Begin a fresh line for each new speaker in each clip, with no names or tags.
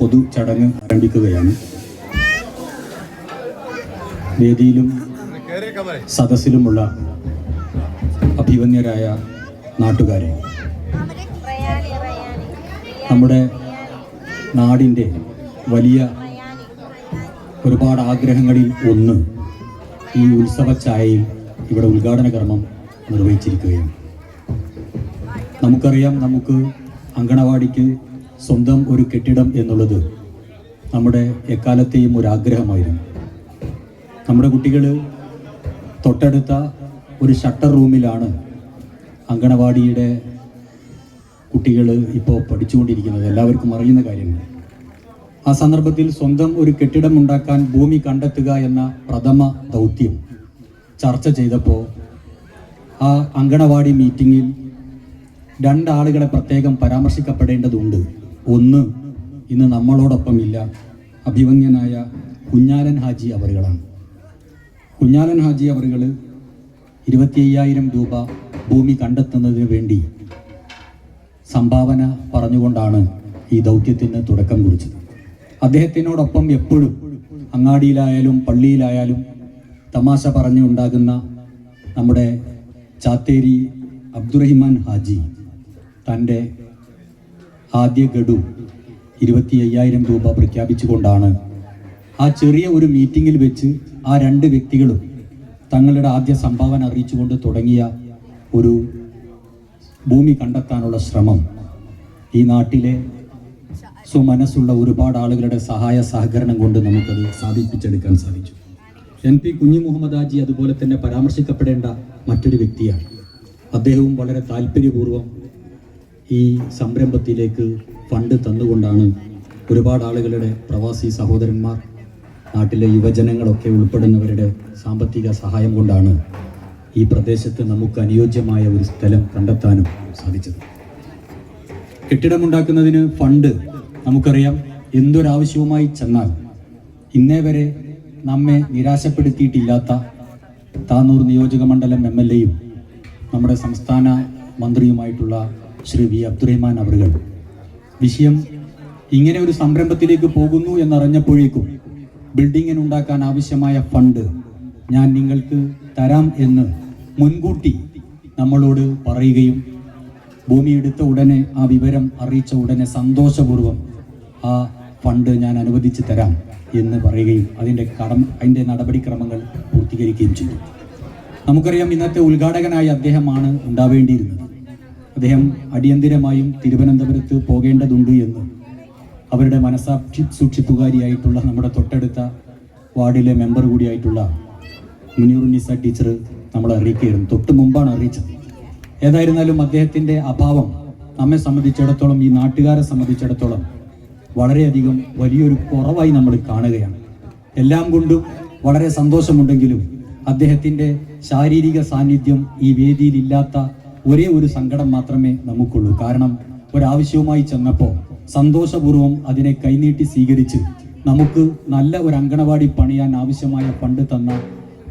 പൊതു ചടങ്ങ് ആരംഭിക്കുകയാണ്. വേദിയിലും സദസ്സിലുമുള്ള അഭിവന്യരായ നാട്ടുകാരെ നമ്മുടെ നാടിന്റെ വലിയ ഒരുപാട് ആഗ്രഹങ്ങളിൽ ഒന്ന് ഈ ഉത്സവ ചായയിൽ ഇവിടെ ഉദ്ഘാടന കർമ്മം നിർവഹിച്ചിരിക്കുകയാണ്. നമുക്കറിയാം നമുക്ക് അങ്കണവാടിക്ക് സ്വന്തം ഒരു കെട്ടിടം എന്നുള്ളത് നമ്മുടെ എക്കാലത്തെയും ഒരു ആഗ്രഹമായിരുന്നു. നമ്മുടെ കുട്ടികൾ തൊട്ടടുത്ത ഒരു ഷട്ടർ റൂമിലാണ് അങ്കണവാടിയുടെ കുട്ടികൾ ഇപ്പോൾ പഠിച്ചുകൊണ്ടിരിക്കുന്നത്. എല്ലാവർക്കും അറിയുന്ന കാര്യങ്ങൾ. ആ സന്ദർഭത്തിൽ സ്വന്തം ഒരു കെട്ടിടം ഉണ്ടാക്കാൻ ഭൂമി കണ്ടെത്തുക എന്ന പ്രഥമ ദൗത്യം ചർച്ച ചെയ്തപ്പോൾ ആ അങ്കണവാടി മീറ്റിങ്ങിൽ രണ്ടാളുകളെ പ്രത്യേകം പരാമർശിക്കപ്പെടേണ്ടതുണ്ട്. ഒന്ന് ഇന്ന് നമ്മളോടൊപ്പം ഇല്ല. അഭിവന്യനായ കുഞ്ഞാലൻ ഹാജി അവറുകളാണ്. കുഞ്ഞാലൻ ഹാജി അവറുകൾ ഇരുപത്തി അയ്യായിരം രൂപ ഭൂമി കണ്ടെത്തുന്നതിന് വേണ്ടി സംഭാവന പറഞ്ഞുകൊണ്ടാണ് ഈ ദൗത്യത്തിന് തുടക്കം കുറിച്ചത്. അദ്ദേഹത്തിനോടൊപ്പം എപ്പോഴും അങ്ങാടിയിലായാലും പള്ളിയിലായാലും തമാശ പറഞ്ഞുണ്ടാകുന്ന നമ്മുടെ ചാത്തേരി അബ്ദുറഹിമാൻ ഹാജി തന്റെ ആദ്യ ഗഡു ഇരുപത്തി അയ്യായിരം രൂപ പ്രഖ്യാപിച്ചുകൊണ്ടാണ്. ആ ചെറിയ ഒരു മീറ്റിങ്ങിൽ വെച്ച് ആ രണ്ട് വ്യക്തികളും തങ്ങളുടെ ആദ്യ സംഭാവന അറിയിച്ചുകൊണ്ട് തുടങ്ങിയ ഒരു ഭൂമി കണ്ടെത്താനുള്ള ശ്രമം ഈ നാട്ടിലെ സുമനസ്സുള്ള ഒരുപാട് ആളുകളുടെ സഹായ സഹകരണം കൊണ്ട് നമുക്കത് സാധിപ്പിച്ചെടുക്കാൻ സാധിച്ചു. എൻ പി കുഞ്ഞു മുഹമ്മദ് ആജി അതുപോലെ തന്നെ പരാമർശിക്കപ്പെടേണ്ട മറ്റൊരു വ്യക്തിയാണ്. അദ്ദേഹവും വളരെ താല്പര്യപൂർവം ഈ സംരംഭത്തിലേക്ക് ഫണ്ട് തന്നുകൊണ്ടാണ് ഒരുപാട് ആളുകളുടെ പ്രവാസി സഹോദരന്മാർ നാട്ടിലെ യുവജനങ്ങളൊക്കെ ഉൾപ്പെടുന്നവരുടെ സാമ്പത്തിക സഹായം കൊണ്ടാണ് ഈ പ്രദേശത്ത് നമുക്ക് അനുയോജ്യമായ ഒരു സ്ഥലം കണ്ടെത്താനും സാധിച്ചത്. കെട്ടിടമുണ്ടാക്കുന്നതിന് ഫണ്ട് നമുക്കറിയാം. എന്തൊരാവശ്യവുമായി ചെന്നാൽ ഇന്നേ വരെ നമ്മെ നിരാശപ്പെടുത്തിയിട്ടില്ലാത്ത താനൂർ നിയോജക മണ്ഡലം എം എൽ എയും നമ്മുടെ സംസ്ഥാന മന്ത്രിയുമായിട്ടുള്ള ശ്രീ വി അബ്ദുറഹ്മാൻ അവറുകൾ. വിഷയം ഇങ്ങനെ ഒരു സംരംഭത്തിലേക്ക് പോകുന്നു എന്നറിഞ്ഞപ്പോഴേക്കും ബിൽഡിങ്ങിന് ഉണ്ടാക്കാൻ ആവശ്യമായ ഫണ്ട് ഞാൻ നിങ്ങൾക്ക് തരാം എന്ന് മുൻകൂട്ടി നമ്മളോട് പറയുകയും ഭൂമി എടുത്ത ഉടനെ ആ വിവരം അറിയിച്ച ഉടനെ സന്തോഷപൂർവം ആ ഫണ്ട് ഞാൻ അനുവദിച്ച് തരാം എന്ന് പറയുകയും അതിന്റെ കടം അതിന്റെ നടപടിക്രമങ്ങൾ പൂർത്തീകരിക്കുകയും ചെയ്തു. നമുക്കറിയാം ഇന്നത്തെ ഉദ്ഘാടകനായി അദ്ദേഹമാണ് ഉണ്ടാവേണ്ടിയിരുന്നത്. അദ്ദേഹം അടിയന്തിരമായും തിരുവനന്തപുരത്ത് പോകേണ്ടതുണ്ട് എന്ന്. അവരുടെ മനസാക്ഷി സൂക്ഷിപ്പുകാരിയായിട്ടുള്ള നമ്മുടെ തൊട്ടടുത്ത വാർഡിലെ മെമ്പർ കൂടിയായിട്ടുള്ള മുനീർ നിസ ടീച്ചർ നമ്മളെ അറിയിക്കുകയായിരുന്നു. തൊട്ട് മുമ്പാണ് അറിയിച്ചത്. ഏതായിരുന്നാലും അദ്ദേഹത്തിന്റെ അഭാവം നമ്മെ സംബന്ധിച്ചിടത്തോളം ഈ നാട്ടുകാരെ സംബന്ധിച്ചിടത്തോളം വളരെയധികം വലിയൊരു കുറവായി നമ്മൾ കാണുകയാണ്. എല്ലാം കൊണ്ടും വളരെ സന്തോഷമുണ്ടെങ്കിലും അദ്ദേഹത്തിന്റെ ശാരീരിക സാന്നിധ്യം ഈ വേദിയിൽ ഇല്ലാത്ത ഒരേ ഒരു സങ്കടം മാത്രമേ നമുക്കുള്ളൂ. കാരണം ഒരാവശ്യവുമായി ചെന്നപ്പോൾ സന്തോഷപൂർവം അതിനെ കൈനീട്ടി സ്വീകരിച്ച് നമുക്ക് നല്ല ഒരു അങ്കണവാടി പണിയാൻ ആവശ്യമായ പണ്ട് തന്ന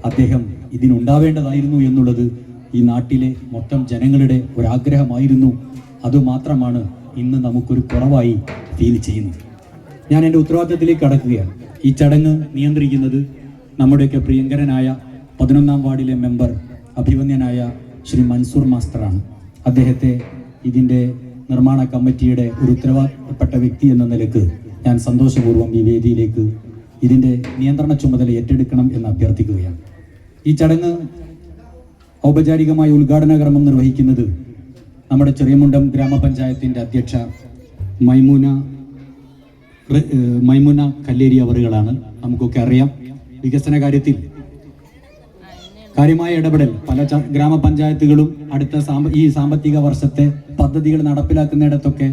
അദ്ദേഹം ഇതിനുണ്ടാവേണ്ടതായിരുന്നു എന്നുള്ളത് ഈ നാട്ടിലെ മൊത്തം ജനങ്ങളുടെ ഒരാഗ്രഹമായിരുന്നു. അതുമാത്രമാണ് ഇന്ന് നമുക്കൊരു കുറവായി ഫീൽ ചെയ്യുന്നത്. ഞാൻ എന്റെ ഉത്തരവാദിത്തത്തിലേക്ക് കടക്കുകയാണ്. ഈ ചടങ്ങ് നിയന്ത്രിക്കുന്നത് നമ്മുടെയൊക്കെ പ്രിയങ്കരനായ പതിനൊന്നാം വാർഡിലെ മെമ്പർ അഭിവന്യനായ ശ്രീ മൻസൂർ മാസ്റ്ററാണ്. അദ്ദേഹത്തെ ഇതിന്റെ നിർമ്മാണ കമ്മിറ്റിയുടെ ഒരു ഉത്തരവാദപ്പെട്ട വ്യക്തി എന്ന നിലയ്ക്ക് ഞാൻ സന്തോഷപൂർവം ഈ വേദിയിലേക്ക് ഇതിന്റെ നിയന്ത്രണ ചുമതല ഏറ്റെടുക്കണം എന്ന് അഭ്യർത്ഥിക്കുകയാണ്. ഈ ചടങ്ങ് ഔപചാരികമായ ഉദ്ഘാടന കർമ്മം നിർവഹിക്കുന്നത് നമ്മുടെ ചെറിയമുണ്ടം ഗ്രാമപഞ്ചായത്തിന്റെ അധ്യക്ഷ മൈമൂന മൈമൂന കല്ലേരി അവറുകളാണ്. നമുക്കൊക്കെ അറിയാം വികസന കാര്യത്തിൽ കാര്യമായ ഇടപെടൽ. പല ഗ്രാമപഞ്ചായത്തുകളും അടുത്ത ഈ സാമ്പത്തിക വർഷത്തെ പദ്ധതികൾ നടപ്പിലാക്കുന്നിടത്തൊക്കെ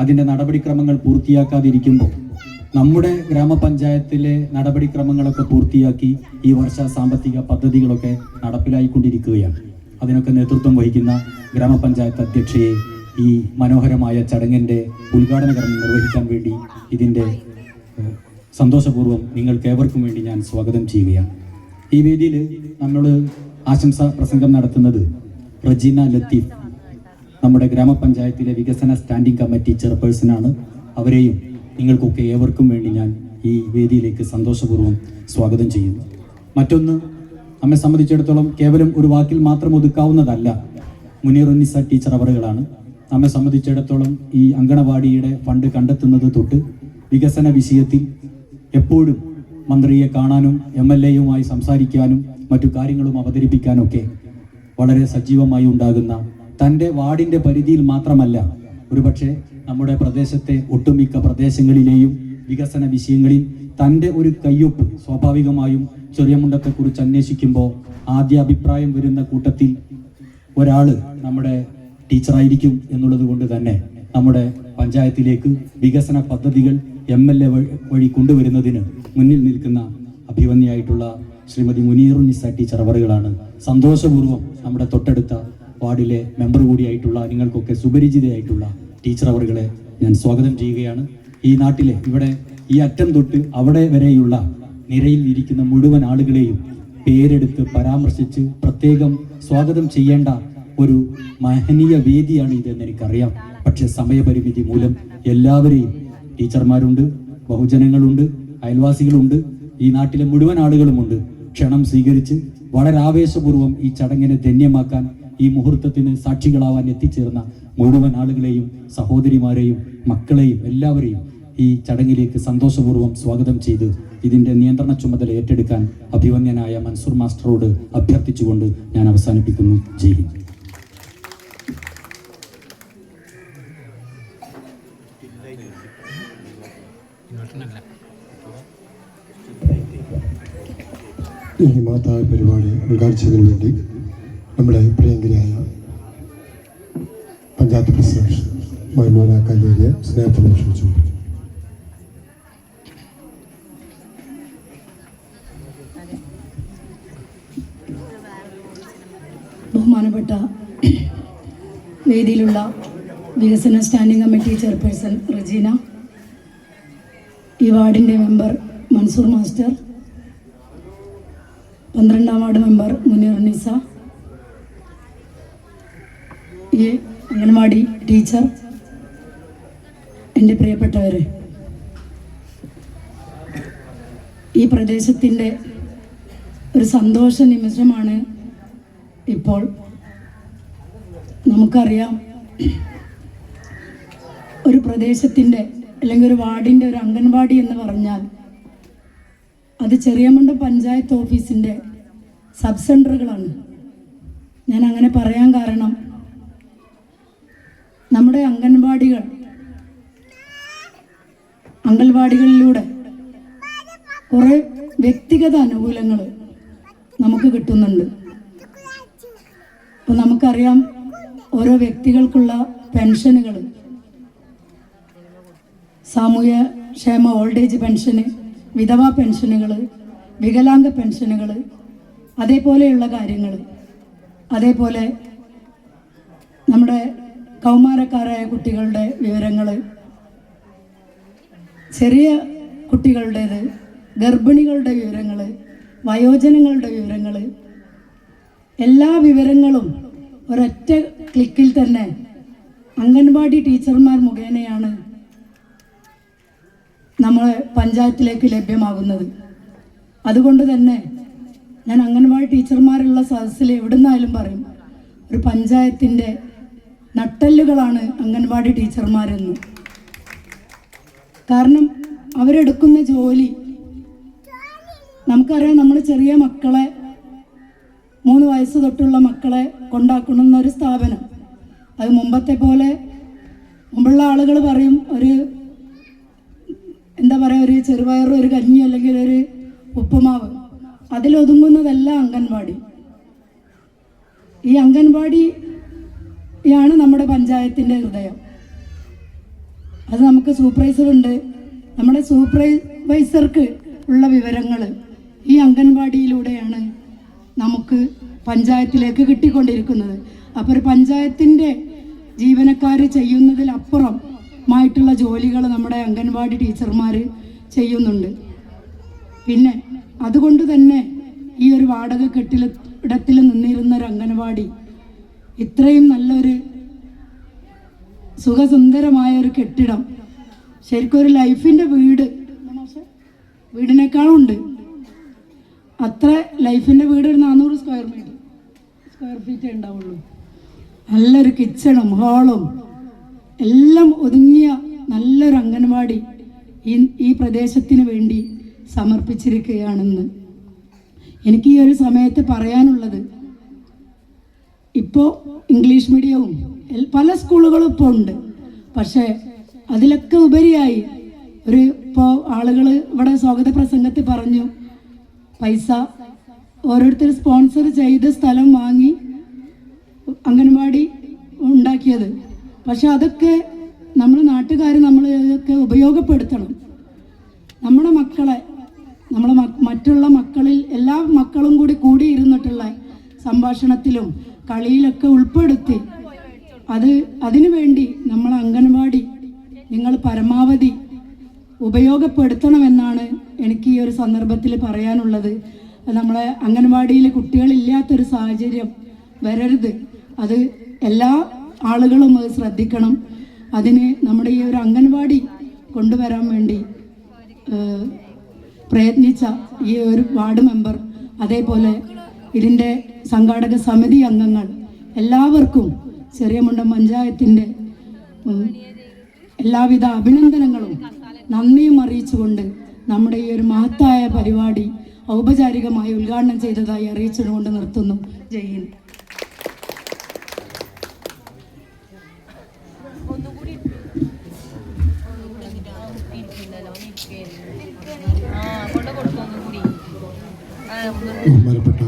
അതിന്റെ നടപടിക്രമങ്ങൾ പൂർത്തിയാക്കാതിരിക്കുമ്പോൾ നമ്മുടെ ഗ്രാമപഞ്ചായത്തിലെ നടപടിക്രമങ്ങളൊക്കെ പൂർത്തിയാക്കി ഈ വർഷ സാമ്പത്തിക പദ്ധതികളൊക്കെ നടപ്പിലായിക്കൊണ്ടിരിക്കുകയാണ്. അതിനൊക്കെ നേതൃത്വം വഹിക്കുന്ന ഗ്രാമപഞ്ചായത്ത് അധ്യക്ഷയെ ഈ മനോഹരമായ ചടങ്ങിന്റെ ഉദ്ഘാടന കർമ്മം നിർവഹിക്കാൻ വേണ്ടി ഇതിന്റെ സന്തോഷപൂർവം നിങ്ങൾക്ക് ഏവർക്കും വേണ്ടി ഞാൻ സ്വാഗതം ചെയ്യുകയാണ്. ഈ വേദിയിൽ നമ്മൾ ആശംസ പ്രസംഗം നടത്തുന്നത് റജീന ലത്തീഫ്. നമ്മുടെ ഗ്രാമപഞ്ചായത്തിലെ വികസന സ്റ്റാൻഡിംഗ് കമ്മിറ്റി ചെയർപേഴ്സണാണ് അവരെയും നിങ്ങൾക്കൊക്കെ ഏവർക്കും വേണ്ടി ഞാൻ ഈ വേദിയിലേക്ക് സന്തോഷപൂർവം സ്വാഗതം ചെയ്യുന്നു. മറ്റൊന്ന് നമ്മെ സംബന്ധിച്ചിടത്തോളം കേവലം ഒരു വാക്കിൽ മാത്രം ഒതുക്കാവുന്നതല്ല. മുനീർ ഉന്നിസ ടീച്ചർ അവറുകളാണ്. നമ്മെ സംബന്ധിച്ചിടത്തോളം ഈ അങ്കണവാടിയുടെ ഫണ്ട് കണ്ടെത്തുന്നത് തൊട്ട് വികസന വിഷയത്തിൽ എപ്പോഴും മന്ത്രിയെ കാണാനും എം എൽ എയുമായി സംസാരിക്കാനും മറ്റു കാര്യങ്ങളും അവതരിപ്പിക്കാനൊക്കെ വളരെ സജീവമായി ഉണ്ടാകുന്ന തന്റെ വാർഡിന്റെ പരിധിയിൽ മാത്രമല്ല ഒരുപക്ഷെ നമ്മുടെ പ്രദേശത്തെ ഒട്ടുമിക്ക പ്രദേശങ്ങളിലെയും വികസന വിഷയങ്ങളിൽ തന്റെ ഒരു കയ്യൊപ്പ് സ്വാഭാവികമായും ചെറിയമുണ്ടത്തെക്കുറിച്ച് അന്വേഷിക്കുമ്പോൾ ആദ്യ അഭിപ്രായം വരുന്ന കൂട്ടത്തിൽ ഒരാൾ നമ്മുടെ ടീച്ചറായിരിക്കും എന്നുള്ളത് കൊണ്ട് തന്നെ നമ്മുടെ പഞ്ചായത്തിലേക്ക് വികസന പദ്ധതികൾ എം എൽ എ വഴി കൊണ്ടുവരുന്നതിന് മുന്നിൽ നിൽക്കുന്ന അഭിമന്യായിട്ടുള്ള ശ്രീമതി മുനീറുന്നിസ ടീച്ചർ അവറുകളാണ്. സന്തോഷപൂർവം നമ്മുടെ തൊട്ടടുത്ത വാർഡിലെ മെമ്പർ കൂടിയായിട്ടുള്ള നിങ്ങൾക്കൊക്കെ സുപരിചിതയായിട്ടുള്ള ടീച്ചർ അവറുകളെ ഞാൻ സ്വാഗതം ചെയ്യുകയാണ്. ഈ നാട്ടിലെ ഇവിടെ ഈ അറ്റം തൊട്ട് അവിടെ വരെയുള്ള നിരയിൽ ഇരിക്കുന്ന മുഴുവൻ ആളുകളെയും പേരെടുത്ത് പരാമർശിച്ച് പ്രത്യേകം സ്വാഗതം ചെയ്യേണ്ട ഒരു മഹനീയ വേദിയാണ് ഇതെന്ന് എനിക്കറിയാം. പക്ഷെ സമയപരിമിതി മൂലം എല്ലാവരെയും ടീച്ചർമാരുണ്ട് ബഹുജനങ്ങളുണ്ട് അയൽവാസികളുണ്ട് ഈ നാട്ടിലെ മുഴുവൻ ആളുകളുമുണ്ട്. ക്ഷണം സ്വീകരിച്ച് വളരെ ആവേശപൂർവം ഈ ചടങ്ങിനെ ധന്യമാക്കാൻ ഈ മുഹൂർത്തത്തിന് സാക്ഷികളാവാൻ എത്തിച്ചേർന്ന മുഴുവൻ ആളുകളെയും സഹോദരിമാരെയും മക്കളെയും എല്ലാവരെയും ഈ ചടങ്ങിലേക്ക് സന്തോഷപൂർവം സ്വാഗതം ചെയ്ത് ഇതിന്റെ നിയന്ത്രണ ചുമതല ഏറ്റെടുക്കാൻ അഭിവന്യനായ മൻസൂർ മാസ്റ്ററോട് അഭ്യർത്ഥിച്ചുകൊണ്ട് ഞാൻ അവസാനിപ്പിക്കുന്നു. ജയ് ഹിന്ദ്
ഈ മാതാവ് പരിപാടി ഉദ്ഘാടിച്ചതിന് വേണ്ടി നമ്മുടെ പ്രിയങ്കരിയായ പഞ്ചായത്ത് പ്രസിഡന്റ് മൈമോന കല്ലേരിയെ സ്നേഹത്തോടെ ക്ഷണിച്ചു
ബഹുമാനപ്പെട്ട വേദിയിലുള്ള വികസന സ്റ്റാൻഡിംഗ് കമ്മിറ്റി ചെയർപേഴ്സൺ റജീന ഈ വാർഡിന്റെ മെമ്പർ മൻസൂർ മാസ്റ്റർ പന്ത്രണ്ടാം വാർഡ് മെമ്പർ മുനീർ നിസ ഈ അംഗൻവാടി ടീച്ചർ. എന്റെ പ്രിയപ്പെട്ടവരെ ഈ പ്രദേശത്തിന്റെ ഒരു സന്തോഷ നിമിഷമാണ് ഇപ്പോൾ നമുക്കറിയാം. ഒരു പ്രദേശത്തിന്റെ അല്ലെങ്കിൽ ഒരു വാർഡിന്റെ ഒരു അംഗൻവാടി എന്ന് പറഞ്ഞാൽ അത് ചെറിയമുണ്ട പഞ്ചായത്ത് ഓഫീസിന്റെ സബ് സെന്ററുകളാണ് ഞാൻ അങ്ങനെ പറയാൻ കാരണം നമ്മുടെ അംഗൻവാടികൾ അംഗൻവാടികളിലൂടെ കുറേ വ്യക്തിഗത അനുകൂലങ്ങൾ നമുക്ക് കിട്ടുന്നുണ്ട്. അപ്പോൾ നമുക്കറിയാം ഓരോ വ്യക്തികൾക്കുള്ള പെൻഷനുകൾ സാമൂഹ്യ ക്ഷേമ ഓൾഡ് ഏജ് പെൻഷന് വിധവാ പെൻഷനുകൾ വികലാംഗ പെൻഷനുകൾ അതേപോലെയുള്ള കാര്യങ്ങൾ അതേപോലെ നമ്മുടെ കൗമാരക്കാരായ കുട്ടികളുടെ വിവരങ്ങൾ ചെറിയ കുട്ടികളുടേത് ഗർഭിണികളുടെ വിവരങ്ങൾ വയോജനങ്ങളുടെ വിവരങ്ങൾ എല്ലാ വിവരങ്ങളും ഒരൊറ്റ ക്ലിക്കിൽ തന്നെ അംഗൻവാടി ടീച്ചർമാർ മുഖേനയാണ് നമ്മൾ പഞ്ചായത്തിലേക്ക് ലഭ്യമാകുന്നത്. അതുകൊണ്ട് തന്നെ ഞാൻ അംഗൻവാടി ടീച്ചർമാരുള്ള സദസ്സിൽ എവിടുന്നായാലും പറയും ഒരു പഞ്ചായത്തിന്റെ നട്ടല്ലുകളാണ് അംഗൻവാടി ടീച്ചർമാരെന്ന്. കാരണം അവരെടുക്കുന്ന ജോലി നമുക്കറിയാം നമ്മൾ ചെറിയ മക്കളെ മൂന്ന് വയസ്സ് തൊട്ടുള്ള മക്കളെ കൊണ്ടാക്കുന്ന ഒരു സ്ഥാപനം. അത് മുമ്പത്തെ പോലെ മുമ്പുള്ള ആളുകൾ പറയും ഒരു എന്താ പറയുക ഒരു ചെറുപയറും ഒരു കഞ്ഞി അല്ലെങ്കിൽ ഒരു ഉപ്പുമാവ്. അതിലൊതുങ്ങുന്നതല്ല അംഗൻവാടി. ഈ അംഗൻവാടിയാണ് നമ്മുടെ പഞ്ചായത്തിന്റെ ഹൃദയം. അത് നമുക്ക് സൂപ്പർവൈസറുണ്ട്. നമ്മുടെ സൂപ്പർവൈസർക്ക് ഉള്ള വിവരങ്ങൾ ഈ അംഗൻവാടിയിലൂടെയാണ് നമുക്ക് പഞ്ചായത്തിലേക്ക് കിട്ടിക്കൊണ്ടിരിക്കുന്നത്. അപ്പോൾ ഒരു പഞ്ചായത്തിന്റെ ജീവനക്കാർ ചെയ്യുന്നതിലപ്പുറമായിട്ടുള്ള ജോലികൾ നമ്മുടെ അംഗൻവാടി ടീച്ചർമാർ ചെയ്യുന്നുണ്ട്. പിന്നെ അതുകൊണ്ട് തന്നെ ഈ ഒരു വാടക കെട്ടിൽ ഇടത്തിൽ നിന്നിരുന്ന ഒരു അംഗനവാടി ഇത്രയും നല്ലൊരു സുഖസുന്ദരമായ ഒരു കെട്ടിടം. ശരിക്കും ഒരു ലൈഫിന്റെ വീട്. വീടിനേക്കാളും ഉണ്ട്. അത്ര ലൈഫിന്റെ വീട് ഒരു നാനൂറ് സ്ക്വയർ മീറ്റർ സ്ക്വയർ ഫീറ്റ് ഉണ്ടാവുള്ളൂ. നല്ലൊരു കിച്ചണും ഹാളും എല്ലാം ഒതുങ്ങിയ നല്ലൊരു അംഗൻവാടി ഈ ഈ പ്രദേശത്തിന് വേണ്ടി സമർപ്പിച്ചിരിക്കുകയാണെന്ന്. എനിക്ക് ഈ ഒരു സമയത്ത് പറയാനുള്ളത് ഇപ്പോൾ ഇംഗ്ലീഷ് മീഡിയവും പല സ്കൂളുകളും ഇപ്പോൾ ഉണ്ട്. പക്ഷേ അതിലൊക്കെ ഉപരിയായി ഒരു ഇപ്പോൾ ആളുകൾ ഇവിടെ സ്വാഗത പ്രസംഗത്തിൽ പറഞ്ഞു പൈസ ഓരോരുത്തർ സ്പോൺസർ ചെയ്ത് സ്ഥലം വാങ്ങി അംഗൻവാടി ഉണ്ടാക്കിയത്. പക്ഷെ അതൊക്കെ നമ്മൾ നാട്ടുകാർ നമ്മൾ ഇതൊക്കെ ഉപയോഗപ്പെടുത്തണം. നമ്മുടെ മക്കളെ നമ്മളെ മറ്റുള്ള മക്കളിൽ എല്ലാ മക്കളും കൂടി കൂടിയിരുന്നിട്ടുള്ള സംഭാഷണത്തിലും കളിയിലൊക്കെ ഉൾപ്പെടുത്തി അത് അതിനു വേണ്ടി നമ്മൾ അംഗൻവാടി നിങ്ങൾ പരമാവധി ഉപയോഗപ്പെടുത്തണമെന്നാണ് എനിക്ക് ഈ ഒരു സന്ദർഭത്തിൽ പറയാനുള്ളത്. നമ്മളെ അംഗൻവാടിയിൽ കുട്ടികളില്ലാത്തൊരു സാഹചര്യം വരരുത്. അത് എല്ലാ ആളുകളും അത് ശ്രദ്ധിക്കണം. അതിന് നമ്മുടെ ഈ ഒരു അംഗൻവാടി കൊണ്ടുവരാൻ വേണ്ടി പ്രയത്നിച്ച ഈ ഒരു വാർഡ് മെമ്പർ അതേപോലെ ഇതിന്റെ സംഘാടക സമിതി അംഗങ്ങൾ എല്ലാവർക്കും ചെറിയമുണ്ടം പഞ്ചായത്തിന്റെ എല്ലാവിധ അഭിനന്ദനങ്ങളും നന്ദിയും അറിയിച്ചുകൊണ്ട് നമ്മുടെ ഈ ഒരു മഹത്തായ പരിപാടി ഔപചാരികമായി ഉദ്ഘാടനം ചെയ്തതായി അറിയിച്ചുകൊണ്ട് നിർത്തുന്നു. ജയ് ഹിന്ദ്.
ബഹുമാനപ്പെട്ട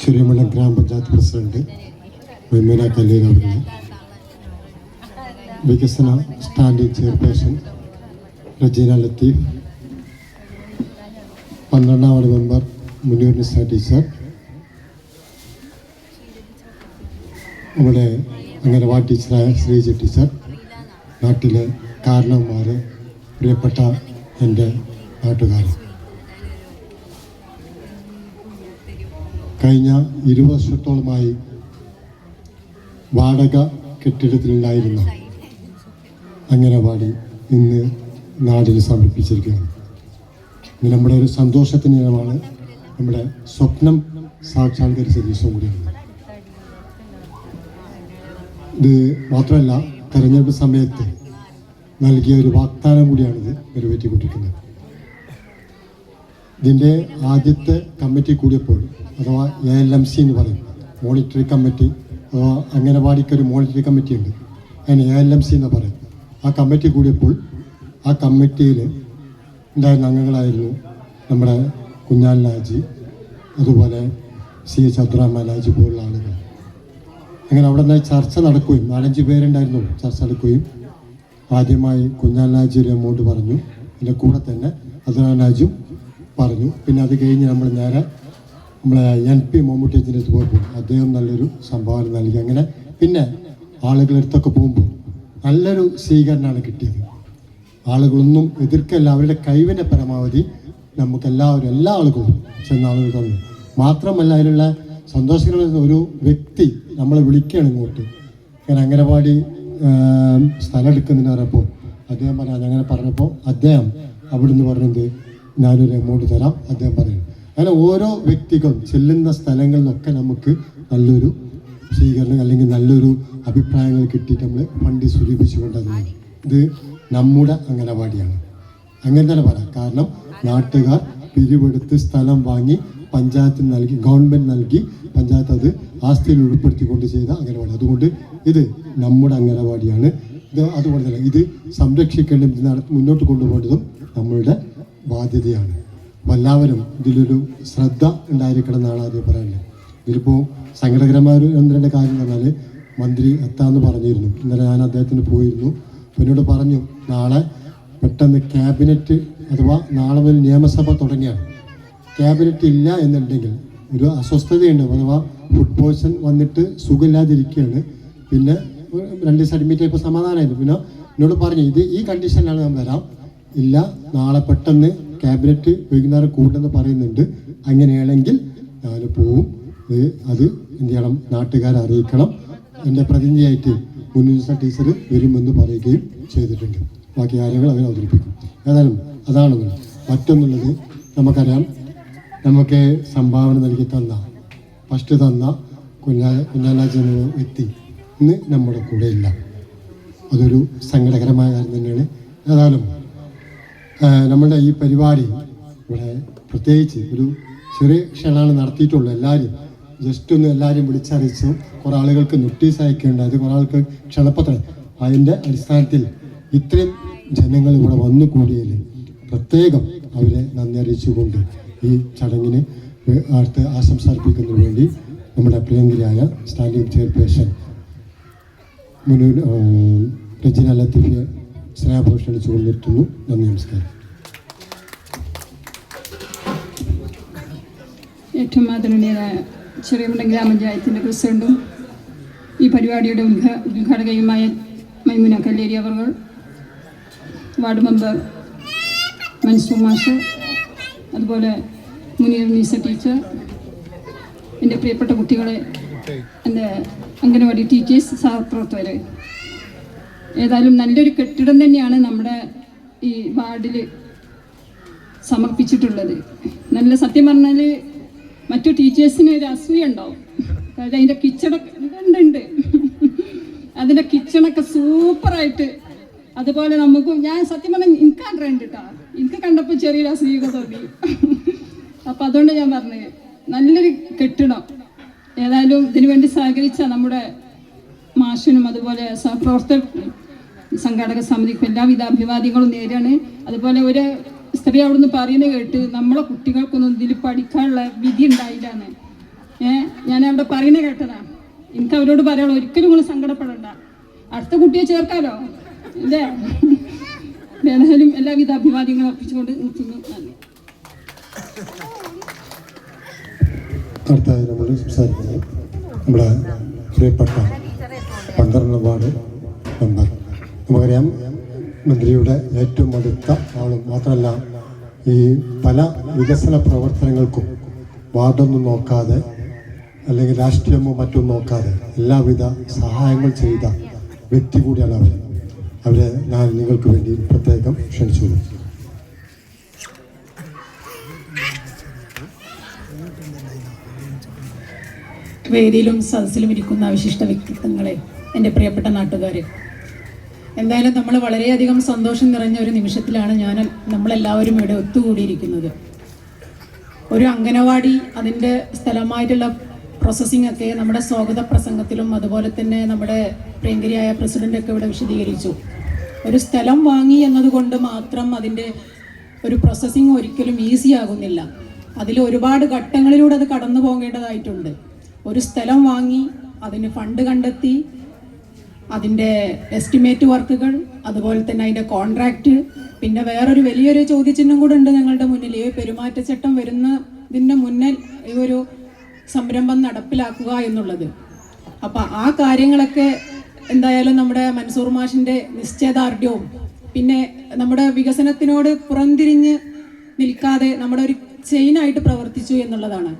ചെറിയമല ഗ്രാമപഞ്ചായത്ത് പ്രസിഡന്റ് വെമ്മീന കല്ലീർ വികസന സ്റ്റാൻഡിംഗ് ചെയർപേഴ്സൺ റജീന ലത്തീഫ് പന്ത്രണ്ടാം ward member Muneer Nisa teacher. നമ്മുടെ അംഗനവാടി ടീച്ചറായ ശ്രീജ ടീച്ചർ. നാട്ടിലെ കാരണവന്മാർ പ്രിയപ്പെട്ട എന്റെ നാട്ടുകാർ കഴിഞ്ഞ ഇരുപത് വർഷത്തോളമായി വാടക കെട്ടിടത്തിലുണ്ടായിരുന്ന അംഗനവാടി ഇന്ന് നാടിന് സമർപ്പിച്ചിരിക്കുകയാണ്. ഇത് നമ്മുടെ ഒരു സന്തോഷത്തിന് ഇനമാണ് നമ്മുടെ സ്വപ്നം സാക്ഷാത്കരിച്ച ദിവസം കൂടിയാണ്. ഇത് മാത്രമല്ല തെരഞ്ഞെടുപ്പ് സമയത്ത് നൽകിയ ഒരു വാഗ്ദാനം കൂടിയാണിത് നിറവേറ്റിക്കൊണ്ടിരിക്കുന്നത്. ഇതിന്റെ ആദ്യത്തെ കമ്മിറ്റി കൂടിയപ്പോൾ അഥവാ എ എൽ എം സി എന്ന് പറയും. മോണിറ്ററി കമ്മിറ്റി അഥവാ അംഗനവാടിക്ക് ഒരു മോണിറ്ററി കമ്മിറ്റി ഉണ്ട്. അതിന് എ എൽ എം സി എന്ന് പറയും. ആ കമ്മിറ്റി കൂടിയപ്പോൾ ആ കമ്മിറ്റിയിൽ ഉണ്ടായിരുന്ന അംഗങ്ങളായിരുന്നു നമ്മുടെ കുഞ്ഞാൽ ലാജി അതുപോലെ സി എച്ച് അബ്ദുറഹ്മാൻ ലാജി പോലുള്ള ആളുകൾ. അങ്ങനെ അവിടെ നിന്ന് ചർച്ച നടക്കുകയും നാലഞ്ച് പേരുണ്ടായിരുന്നു ചർച്ച നടക്കുകയും ആദ്യമായി കുഞ്ഞാലാജി ഒരു എമൗണ്ട് പറഞ്ഞു. എന്റെ കൂടെ തന്നെ അദ്രാനാജും പറഞ്ഞു. പിന്നെ അത് കഴിഞ്ഞ് നമ്മൾ നേരെ നമ്മളെ എൻ പി മമ്മൂട്ടി അടുത്ത് പോയപ്പോൾ അദ്ദേഹം നല്ലൊരു സംഭാവന നൽകി. അങ്ങനെ പിന്നെ ആളുകളടുത്തൊക്കെ പോകുമ്പോൾ നല്ലൊരു സ്വീകരണമാണ് കിട്ടിയത്. ആളുകളൊന്നും എതിർക്കല്ല അവരുടെ കഴിവിന്റെ പരമാവധി നമുക്ക് എല്ലാവരും എല്ലാ ആളുകളും ചെന്ന ആളുകൾ തന്നു മാത്രമല്ല അതിലുള്ള സന്തോഷകരമായ ഒരു വ്യക്തി നമ്മളെ വിളിക്കുകയാണ് ഇങ്ങോട്ട്. ഞാൻ അംഗനവാടി സ്ഥലം എടുക്കുന്നതിന് പറഞ്ഞപ്പോൾ അദ്ദേഹം പറഞ്ഞു അങ്ങനെ പറഞ്ഞപ്പോൾ അദ്ദേഹം അവിടുന്ന് പറഞ്ഞത് ഞാനൊരു എമൗണ്ട് തരാം അദ്ദേഹം പറയുന്നു അങ്ങനെ ഓരോ വ്യക്തികളും ചെല്ലുന്ന സ്ഥലങ്ങളിലൊക്കെ നമുക്ക് നല്ലൊരു സ്വീകരണം അല്ലെങ്കിൽ നല്ലൊരു അഭിപ്രായങ്ങൾ കിട്ടിയിട്ട് നമ്മൾ ഫണ്ട് സ്വരൂപിച്ചുകൊണ്ട് അത് ഇത് നമ്മുടെ അംഗനവാടിയാണ്. അങ്ങനെ തന്നെ പറയാം. കാരണം നാട്ടുകാർ പിരിവെടുത്ത് സ്ഥലം വാങ്ങി പഞ്ചായത്തിന് നൽകി ഗവൺമെന്റ് നൽകി പഞ്ചായത്ത് അത് ആസ്തിയിൽ ഉൾപ്പെടുത്തിക്കൊണ്ട് ചെയ്ത അംഗനവാടി. അതുകൊണ്ട് ഇത് നമ്മുടെ അംഗനവാടിയാണ്. ഇത് അതുകൊണ്ട് തന്നെ ഇത് സംരക്ഷിക്കേണ്ടതും ഇത് നട- മുന്നോട്ട് കൊണ്ടുപോകേണ്ടതും നമ്മളുടെ ബാധ്യതയാണ്. അപ്പോൾ എല്ലാവരും ഇതിലൊരു ശ്രദ്ധ ഉണ്ടായിരിക്കണം എന്നാണ് ആദ്യം പറയുന്നത്. ഇതിലിപ്പോൾ സങ്കടകരമായ ഒരു രണ്ട് കാര്യം പറഞ്ഞാൽ മന്ത്രി എത്താമെന്ന് പറഞ്ഞിരുന്നു. ഇന്നലെ ഞാൻ അദ്ദേഹത്തിന് പോയിരുന്നു. എന്നോട് പറഞ്ഞു നാളെ പെട്ടെന്ന് ക്യാബിനറ്റ് അഥവാ നാളെ മുതൽ നിയമസഭ തുടങ്ങിയാണ്. ക്യാബിനറ്റ് ഇല്ല എന്നുണ്ടെങ്കിൽ ഒരു അസ്വസ്ഥതയുണ്ട്. അഥവാ ഫുഡ് പോയ്സൺ വന്നിട്ട് സുഖമില്ലാതിരിക്കുകയാണ്. പിന്നെ രണ്ട് ദിവസം അഡ്മിറ്റ് ആയപ്പോൾ സമാധാനമായിരുന്നു. പിന്നെ എന്നോട് പറഞ്ഞു ഇത് ഈ കണ്ടീഷനിലാണ് ഞാൻ വരാം. ഇല്ല നാളെ പെട്ടെന്ന് ക്യാബിനറ്റ് വൈകുന്നേരം കൂട്ടെന്ന് പറയുന്നുണ്ട്. അങ്ങനെയാണെങ്കിൽ ഞാൻ പോവും. അത് എന്ത് ചെയ്യണം? നാട്ടുകാരെ അറിയിക്കണം. എന്റെ പ്രതിനിധിയായിട്ട് മുന്നിൽ ടീച്ചർ വരുമെന്ന് പറയുകയും ചെയ്തിട്ടുണ്ട്. ബാക്കി കാര്യങ്ങൾ അവർ അവതരിപ്പിക്കും. ഏതായാലും അതാണെന്നുള്ളത് മറ്റൊന്നുള്ളത് നമുക്കറിയാം. നമുക്ക് സംഭാവന നൽകി തന്ന ഫസ്റ്റ് തന്ന കുഞ്ഞാ കുഞ്ഞാലാജ് വ്യക്തി ഇന്ന് നമ്മുടെ കൂടെയില്ല അതൊരു സങ്കടകരമായ കാര്യം തന്നെയാണ്. ഏതായാലും നമ്മുടെ ഈ പരിപാടി ഇവിടെ പ്രത്യേകിച്ച് ഒരു ചെറിയ ക്ഷണമാണ് നടത്തിയിട്ടുള്ളൂ എല്ലാവരും. ജസ്റ്റ് ഒന്ന് എല്ലാവരും വിളിച്ചറിയിച്ചു. കുറേ ആളുകൾക്ക് നോട്ടീസ് അയക്കേണ്ടത് കുറേ ആൾക്ക് ക്ഷണപത്രം. അതിന്റെ അടിസ്ഥാനത്തിൽ ഇത്രയും ജനങ്ങൾ ഇവിടെ വന്നു കൂടിയതിൽ പ്രത്യേകം അവരെ നന്ദി അറിയിച്ചുകൊണ്ട് ഈ ചടങ്ങിന് അടുത്ത് ആശംസ അർപ്പിക്കുന്നതിന് വേണ്ടി നമ്മുടെ പ്രിയങ്കരിയായ സ്റ്റാൻഡിംഗ് ചെയർപേഴ്സൺ മുനു ലത്തീഫിയെ സ്നേഹഭൂഷണം ക്ഷണിച്ചുകൊണ്ട് നിർത്തുന്നു നന്ദി നമസ്കാരം.
ഏറ്റവും ആദരണീയരായ ചെറിയമുണ്ട ഗ്രാമപഞ്ചായത്തിന്റെ പ്രസിഡന്റും ഈ പരിപാടിയുടെ ഉദ്ഘാ ഉദ്ഘാടകയുമായ മൈമുന കല്ലേരി അവർ വാർഡ് മെമ്പർ മൻസൂർ മാഷ് അതുപോലെ മുനീർ നീസ ടീച്ചർ എന്റെ പ്രിയപ്പെട്ട കുട്ടികളെ എന്റെ അംഗനവാടി ടീച്ചേഴ്സ് സഹപ്രവർത്തകർ ഏതായാലും നല്ലൊരു കെട്ടിടം തന്നെയാണ് നമ്മുടെ ഈ വാർഡിൽ സമർപ്പിച്ചിട്ടുള്ളത്. നല്ല സത്യം പറഞ്ഞാൽ മറ്റു ടീച്ചേഴ്സിന് ഒരു അസൂയ ഉണ്ടാവും. കാരണം അതിന്റെ കിച്ചണൊക്കെ ഉണ്ട് അതിന്റെ കിച്ചണൊക്കെ സൂപ്പറായിട്ട് അതുപോലെ നമുക്കും ഞാൻ സത്യം പറഞ്ഞാൽ എനിക്ക് ആഗ്രഹം കേട്ടോ എനിക്ക് കണ്ടപ്പോൾ ചെറിയൊരു അസൂയൊക്കെ തോന്നി. അപ്പം അതുകൊണ്ട് ഞാൻ പറഞ്ഞത് നല്ലൊരു കെട്ടിടം. ഏതായാലും ഇതിനു വേണ്ടി സഹകരിച്ച നമ്മുടെ മാഷനും അതുപോലെ സഹപ്രവർത്തകർക്കും സംഘാടക സമിതിക്കും എല്ലാവിധ അഭിവാദ്യങ്ങളും നേരാണ്. അതുപോലെ ഒരു സ്ത്രീ അവിടുന്ന് പറയുന്നത് കേട്ട് നമ്മളെ കുട്ടികൾക്കൊന്നും ഇതിൽ പഠിക്കാനുള്ള വിധി ഉണ്ടായില്ലാന്ന് ഏഹ് ഞാൻ അവിടെ പറയുന്നത് കേട്ടതാ. എനിക്ക് അവരോട് പറയാനുള്ളൂ ഒരിക്കലും നിങ്ങൾ സങ്കടപ്പെടണ്ട. അടുത്ത കുട്ടിയെ ചേർക്കാലോ? അല്ലേ ഏതായാലും എല്ലാവിധ അഭിവാദ്യങ്ങളും അർപ്പിച്ചുകൊണ്ട്
നമ്മൾ സംസാരിക്കുന്നത് നമ്മുടെ പ്രിയപ്പെട്ട പന്ത്രണ്ടാം വാർഡ് മെമ്പർ. നമുക്കറിയാം മന്ത്രിയുടെ ഏറ്റവും അടുത്ത ആളും മാത്രമല്ല ഈ പല വികസന പ്രവർത്തനങ്ങൾക്കും വാർഡൊന്നും നോക്കാതെ അല്ലെങ്കിൽ രാഷ്ട്രീയമോ മറ്റും നോക്കാതെ എല്ലാവിധ സഹായങ്ങൾ ചെയ്ത വ്യക്തി കൂടിയാണ് അവർ അവരെ ഞാൻ നിങ്ങൾക്ക് വേണ്ടി പ്രത്യേകം ക്ഷണിച്ചു
വേദിയിലും സദസ്സിലും ഇരിക്കുന്ന വിശിഷ്ട വ്യക്തിത്വങ്ങളെ എന്റെ പ്രിയപ്പെട്ട നാട്ടുകാരെ എന്തായാലും നമ്മൾ വളരെയധികം സന്തോഷം നിറഞ്ഞ ഒരു നിമിഷത്തിലാണ് ഞാൻ നമ്മളെല്ലാവരും ഇവിടെ ഒത്തുകൂടിയിരിക്കുന്നത്. ഒരു അംഗനവാടി അതിന്റെ സ്ഥലമായിട്ടുള്ള പ്രോസസ്സിംഗ് ഒക്കെ നമ്മുടെ സ്വാഗത പ്രസംഗത്തിലും അതുപോലെ തന്നെ നമ്മുടെ പ്രിയങ്കരിയായ പ്രസിഡന്റൊക്കെ ഇവിടെ വിശദീകരിച്ചു. ഒരു സ്ഥലം വാങ്ങി എന്നതുകൊണ്ട് മാത്രം അതിന്റെ ഒരു പ്രോസസ്സിംഗ് ഒരിക്കലും ഈസി ആകുന്നില്ല. അതിൽ ഒരുപാട് ഘട്ടങ്ങളിലൂടെ അത് കടന്നു പോകേണ്ടതായിട്ടുണ്ട് ഒരു സ്ഥലം വാങ്ങി അതിന് ഫണ്ട് കണ്ടെത്തി അതിന്റെ എസ്റ്റിമേറ്റ് വർക്കുകൾ അതുപോലെ തന്നെ അതിന്റെ കോൺട്രാക്റ്റ് പിന്നെ വേറൊരു വലിയൊരു ചോദ്യചിഹ്നം കൂടെ ഉണ്ട് ഞങ്ങളുടെ മുന്നിൽ. ഈ പെരുമാറ്റച്ചട്ടം വരുന്നതിന്റെ മുന്നിൽ ഈ ഒരു സംരംഭം നടപ്പിലാക്കുക എന്നുള്ളത്. അപ്പം ആ കാര്യങ്ങളൊക്കെ എന്തായാലും നമ്മുടെ മൻസൂർ മാഷിന്റെ നിശ്ചയദാർഢ്യവും പിന്നെ നമ്മുടെ വികസനത്തിനോട് പുറംതിരിഞ്ഞ് നിൽക്കാതെ നമ്മുടെ ഒരു ചെയിനായിട്ട് പ്രവർത്തിച്ചു എന്നുള്ളതാണ്.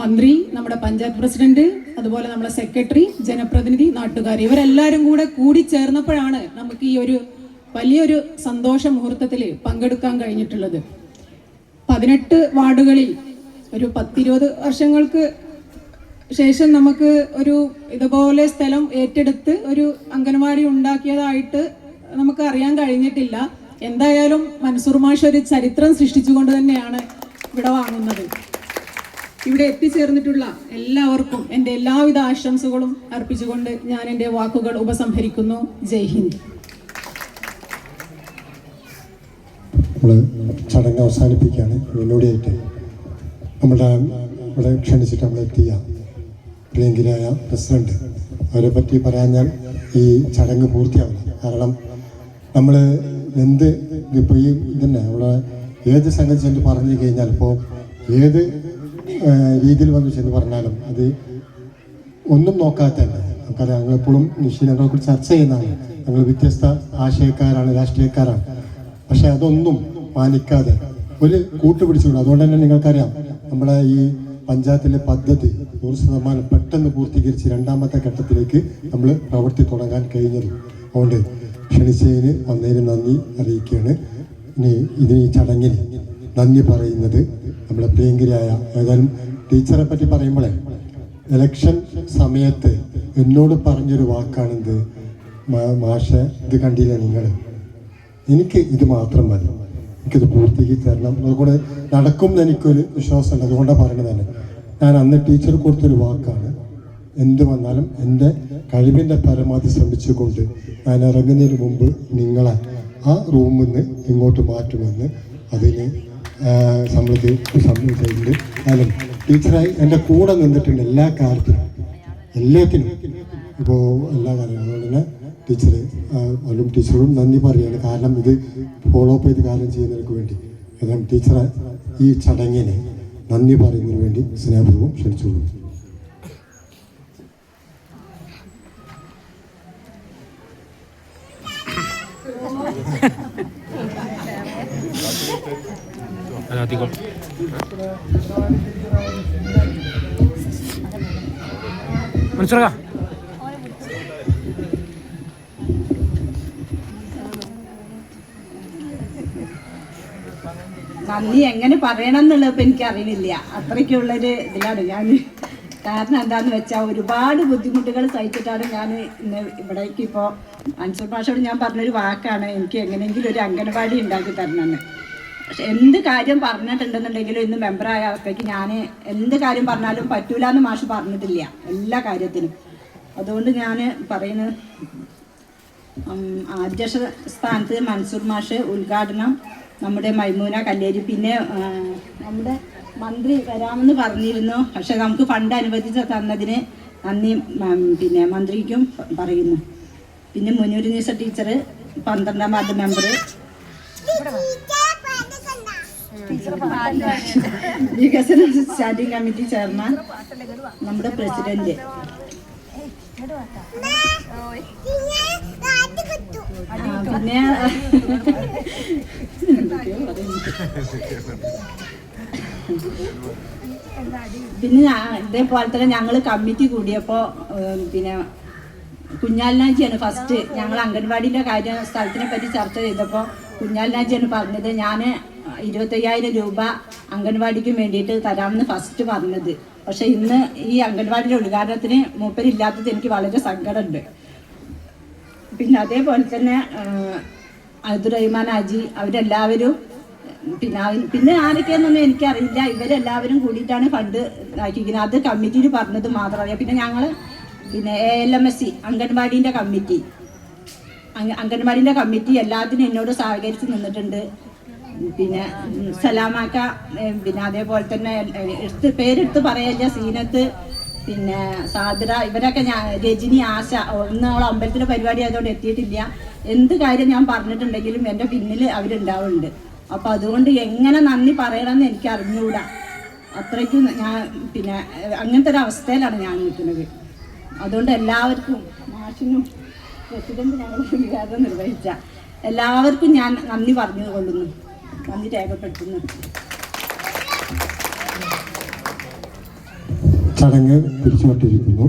മന്ത്രി നമ്മുടെ പഞ്ചായത്ത് പ്രസിഡന്റ് അതുപോലെ നമ്മുടെ സെക്രട്ടറി ജനപ്രതിനിധി നാട്ടുകാർ ഇവരെല്ലാവരും കൂടെ കൂടി ചേർന്നപ്പോഴാണ് നമുക്ക് ഈ ഒരു വലിയൊരു സന്തോഷ മുഹൂർത്തത്തിൽ പങ്കെടുക്കാൻ കഴിഞ്ഞിട്ടുള്ളത്. പതിനെട്ട് വാർഡുകളിൽ ഒരു പത്തിരുപത് വർഷങ്ങൾക്ക് ശേഷം നമുക്ക് ഒരു ഇതുപോലെ സ്ഥലം ഏറ്റെടുത്ത് ഒരു അംഗൻവാടി ഉണ്ടാക്കിയതായിട്ട് നമുക്ക് അറിയാൻ കഴിഞ്ഞിട്ടില്ല. എന്തായാലും മൻസൂർ മാഷ് ഒരു ചരിത്രം സൃഷ്ടിച്ചുകൊണ്ട് തന്നെയാണ് ഇവിടെ വാങ്ങുന്നത്. ഇവിടെ എത്തിച്ചേർന്നിട്ടുള്ള എല്ലാവർക്കും എന്റെ എല്ലാവിധ ആശംസകളും അർപ്പിച്ചുകൊണ്ട് ഞാൻ എന്റെ വാക്കുകൾ ഉപസംഹരിക്കുന്നു. ജയ് ഹിന്ദ്.
നമ്മൾ ചടങ്ങ് അവസാനിപ്പിക്കുകയാണ്. മുന്നോടിയായിട്ട് നമ്മുടെ ഇവിടെ ക്ഷണിച്ചിട്ട് നമ്മളെത്തിയ പ്രിയങ്കരായ പ്രസിഡന്റ് അവരെ പറ്റി ഞാൻ ഈ ചടങ്ങ് പൂർത്തിയാവില്ല. കാരണം നമ്മൾ എന്ത് ഇപ്പോൾ ഈ ഇതന്നെ നമ്മളെ ഏത് സംഗതി പറഞ്ഞു കഴിഞ്ഞാൽ ഇപ്പോൾ ഏത് രീതിയിൽ വന്നു ചെന്ന് പറഞ്ഞാലും അത് ഒന്നും നോക്കാത്തല്ല നമുക്കറിയാം ഞങ്ങളെപ്പോഴും നിശ്ചയങ്ങളെ കുറിച്ച് ചർച്ച ചെയ്യുന്നതാണ്. ഞങ്ങൾ വ്യത്യസ്ത ആശയക്കാരാണ് രാഷ്ട്രീയക്കാരാണ്. പക്ഷെ അതൊന്നും പാലിക്കാതെ ഒരു കൂട്ടുപിടിച്ചുകൊണ്ട് അതുകൊണ്ട് തന്നെ നിങ്ങൾക്കറിയാം നമ്മുടെ ഈ പഞ്ചായത്തിലെ പദ്ധതി നൂറ് ശതമാനം പെട്ടെന്ന് പൂർത്തീകരിച്ച് രണ്ടാമത്തെ ഘട്ടത്തിലേക്ക് നമ്മൾ പ്രവൃത്തി തുടങ്ങാൻ കഴിഞ്ഞത്. അതുകൊണ്ട് ക്ഷണിച്ചതിന് വന്നതിന് നന്ദി അറിയിക്കുകയാണ്. ഇനി ഇതിന് ഈ ചടങ്ങിൽ നന്ദി പറയുന്നത് നമ്മുടെ പ്രിയങ്കരിയായ ഏതായാലും ടീച്ചറെ പറ്റി പറയുമ്പോഴേ ഇലക്ഷൻ സമയത്ത് എന്നോട് പറഞ്ഞൊരു വാക്കാണിത് മാഷ ഇത് കണ്ടില്ല നിങ്ങൾ എനിക്ക് ഇത് മാത്രം മതി. എനിക്കിത് പൂർത്തീകരിച്ച് തരണം. അതുകൊണ്ട് നടക്കും എനിക്കൊരു വിശ്വാസമുണ്ട്. അതുകൊണ്ടാണ് പറയുന്നത് തന്നെ. ഞാൻ അന്ന് ടീച്ചർ കൊടുത്തൊരു വാക്കാണ്. എന്ത് വന്നാലും എന്റെ കഴിവിന്റെ പരമാവധി ശ്രമിച്ചുകൊണ്ട് ഞാൻ ഇറങ്ങുന്നതിന് മുമ്പ് നിങ്ങളെ ആ റൂമിൽ നിന്ന് ഇങ്ങോട്ട് മാറ്റുമെന്ന് അതിന് സമ്മതി സമ്മതിച്ചിട്ടുണ്ട് എന്നാലും ടീച്ചറായി എന്റെ കൂടെ നിന്നിട്ടുണ്ട് എല്ലാ കാര്യത്തിലും. എല്ലാത്തിനും. ഇപ്പോൾ എല്ലാ കാര്യങ്ങളും അതുകൊണ്ട് തന്നെ ടീച്ചർ അവരും ടീച്ചറും നന്ദി പറയുകയാണ് കാരണം ഇത് ഫോളോ അപ്പ് ചെയ്ത് കാര്യം ചെയ്യുന്നവർക്ക് വേണ്ടി. ഏതായാലും ടീച്ചറെ ഈ ചടങ്ങിനെ നന്ദി പറയുന്നതിന് വേണ്ടി സ്നേഹപൂർവം ക്ഷണിച്ചുകൊള്ളുന്നു.
മനസ്സിലാ
നന്ദി എങ്ങനെ പറയണം എന്നുള്ളത് ഇപ്പം എനിക്ക് അത്രയ്ക്കുള്ളൊരു ഇതിലാണ്. ഞാൻ കാരണം എന്താന്ന് വെച്ചാൽ ഒരുപാട് ബുദ്ധിമുട്ടുകൾ സഹിച്ചിട്ടാണ് ഞാൻ ഇന്ന് ഇവിടേക്ക് ഇപ്പോൾ അൻസൂർ ഭാഷയോട് ഞാൻ പറഞ്ഞൊരു വാക്കാണ്. എനിക്ക് എങ്ങനെയെങ്കിലും ഒരു അംഗനവാടി ഉണ്ടാക്കി തരണമെന്ന്. പക്ഷെ എന്ത് കാര്യം പറഞ്ഞിട്ടുണ്ടെന്നുണ്ടെങ്കിലും ഇന്ന് മെമ്പറായ അവസ്ഥയ്ക്ക് ഞാൻ എന്ത് കാര്യം പറഞ്ഞാലും പറ്റൂല എന്ന് മാഷ് പറഞ്ഞിട്ടില്ല എല്ലാ കാര്യത്തിനും. അതുകൊണ്ട് ഞാൻ പറയുന്നത് അധ്യക്ഷ സ്ഥാനത്ത് മൻസൂർ മാഷ് ഉദ്ഘാടനം നമ്മുടെ മൈമൂന കല്ലേരി. പിന്നെ നമ്മുടെ മന്ത്രി വരാമെന്ന് പറഞ്ഞിരുന്നു പക്ഷെ നമുക്ക് ഫണ്ട് അനുവദിച്ച് തന്നതിന് നന്ദി പിന്നെ മന്ത്രിക്കും പറയുന്നു. പിന്നെ മുനൂർ നിസ ടീച്ചർ പന്ത്രണ്ടാം വാർഡ് മെമ്പർ വികസന സ്റ്റാൻഡിംഗ് കമ്മിറ്റി ചെയർമാൻ നമ്മുടെ പ്രസിഡന്റ്. പിന്നെ പിന്നെ ഇതേപോലെ തന്നെ ഞങ്ങൾ കമ്മിറ്റി കൂടിയപ്പോൾ പിന്നെ കുഞ്ഞാലിനാജിയാണ് ഫസ്റ്റ് ഞങ്ങൾ അംഗൻവാടിയിലെ കാര്യ സ്ഥലത്തിനെ പറ്റി ചർച്ച ചെയ്തപ്പോൾ കുഞ്ഞാലിനാജിയാണ് പറഞ്ഞത്. ഞാൻ ഇരുപത്തയ്യായിരം രൂപ അംഗൻവാടിക്ക് വേണ്ടിയിട്ട് തരാമെന്ന് ഫസ്റ്റ് പറഞ്ഞത്. പക്ഷെ ഇന്ന് ഈ അംഗൻവാടിയുടെ ഉദ്ഘാടനത്തിന് മൂപ്പരില്ലാത്തത് എനിക്ക് വളരെ സങ്കടമുണ്ട്. പിന്നെ അതേപോലെ തന്നെ അബ്ദുൾ റഹ്മാൻ ഹാജി അവരെല്ലാവരും പിന്നെ പിന്നെ ആരൊക്കെയെന്നൊന്നും എനിക്കറിയില്ല. ഇവരെല്ലാവരും കൂടിയിട്ടാണ് ഫണ്ട് ആക്കിയിരിക്കുന്നത്. അത് കമ്മിറ്റിയിൽ പറഞ്ഞത് മാത്രമല്ല പിന്നെ ഞങ്ങൾ പിന്നെ A L M S C അംഗൻവാടീന്റെ committee. അംഗ- അംഗൻവാടീന്റെ കമ്മിറ്റി എല്ലാത്തിനും എന്നോട് സഹകരിച്ച് നിന്നിട്ടുണ്ട്. പിന്നെ സലാമാക്ക പിന്നെ അതേപോലെ തന്നെ എടുത്ത് പേരെടുത്ത് പറയല്ല സീനത്ത് പിന്നെ സാദ്ര ഇവരൊക്കെ ഞാൻ രജനി ആശ ഒന്നോളം അമ്പലത്തിലെ പരിപാടി ആയതുകൊണ്ട് എത്തിയിട്ടില്ല. എന്ത് കാര്യം ഞാൻ പറഞ്ഞിട്ടുണ്ടെങ്കിലും എന്റെ പിന്നിൽ അവരുണ്ടാവുന്നുണ്ട്. അപ്പം അതുകൊണ്ട് എങ്ങനെ നന്ദി പറയണമെന്ന് എനിക്ക് അറിഞ്ഞുകൂടാ അത്രയ്ക്കും ഞാൻ പിന്നെ അങ്ങനത്തെ ഒരു അവസ്ഥയിലാണ് ഞാൻ നിൽക്കുന്നത്. അതുകൊണ്ട് എല്ലാവർക്കും മാഷിനും പ്രസിഡന്റ് ഞങ്ങൾ ഉദ്ഘാടനം നിർവഹിച്ച എല്ലാവർക്കും ഞാൻ നന്ദി പറഞ്ഞു കൊള്ളുന്നു നന്ദി രേഖപ്പെടുത്തുന്നു.
ചടങ്ങ് പിരിച്ചുവിട്ടിരിക്കുന്നു